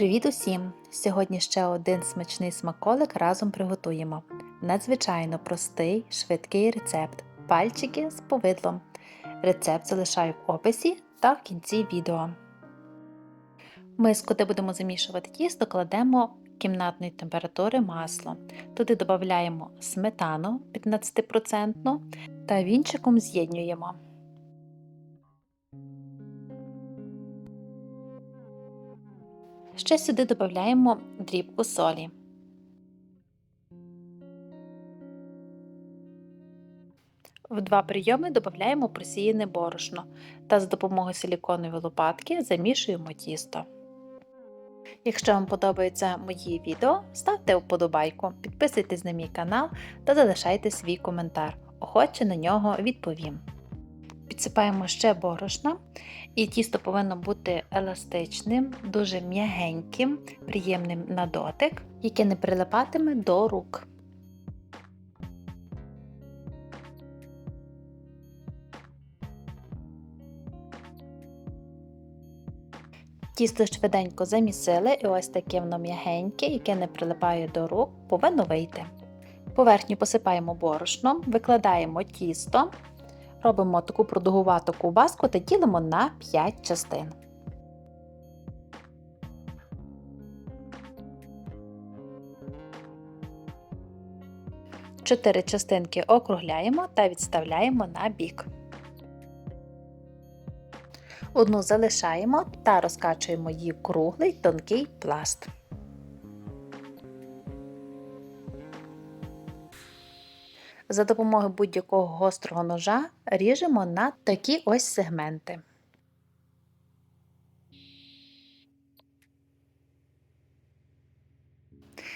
Привіт усім! Сьогодні ще один смачний смаколик разом приготуємо. Надзвичайно простий, швидкий рецепт пальчики з повидлом. Рецепт залишаю в описі та в кінці відео. Миску, де будемо замішувати тісто, кладемо кімнатної температури масло. Туди додаємо сметану 15% та вінчиком з'єднюємо. Ще сюди додаємо дрібку солі. В два прийоми додаємо просіяне борошно та з допомогою силіконової лопатки замішуємо тісто. Якщо вам подобаються мої відео, ставте вподобайку, підписуйтесь на мій канал та залишайте свій коментар. Охоче на нього відповім. Підсипаємо ще борошна, і тісто повинно бути еластичним, дуже м'ягеньким, приємним на дотик, яке не прилипатиме до рук. Тісто швиденько замісили, і ось таке воно м'ягеньке, яке не прилипає до рук, повинно вийти. Поверхню посипаємо борошном, викладаємо тісто, робимо таку продугувату ковбаску та ділимо на 5 частин. Чотири частинки округляємо та відставляємо на бік. Одну залишаємо та розкачуємо її в круглий тонкий пласт. За допомогою будь-якого гострого ножа ріжемо на такі ось сегменти.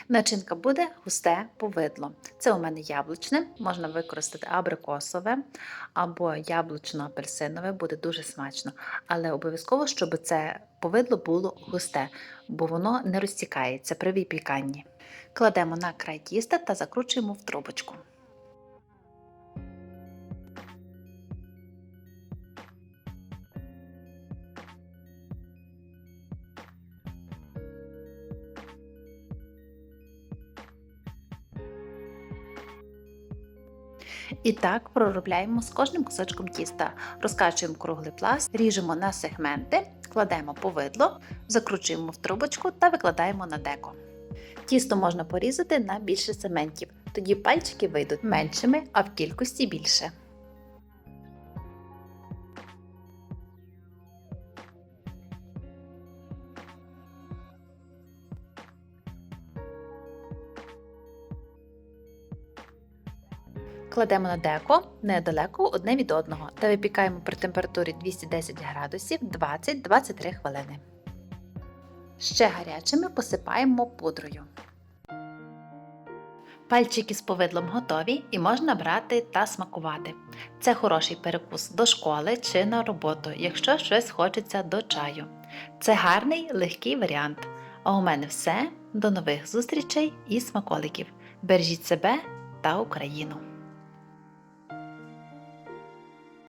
Начинка буде густе повидло. Це у мене яблучне, можна використати абрикосове або яблучно-апельсинове, буде дуже смачно. Але обов'язково, щоб це повидло було густе, бо воно не розтікається при випіканні. Кладемо на край тіста та закручуємо в трубочку. І так проробляємо з кожним кусочком тіста. Розкачуємо круглий пласт, ріжемо на сегменти, кладемо повидло, закручуємо в трубочку та викладаємо на деко. Тісто можна порізати на більше сегментів, тоді пальчики вийдуть меншими, а в кількості більше. Кладемо на деко недалеко одне від одного та випікаємо при температурі 210 градусів 20-23 хвилини. Ще гарячими посипаємо пудрою. Пальчики з повидлом готові і можна брати та смакувати. Це хороший перекус до школи чи на роботу, якщо щось хочеться до чаю. Це гарний легкий варіант. А у мене все. До нових зустрічей і смаколиків. Бережіть себе та Україну!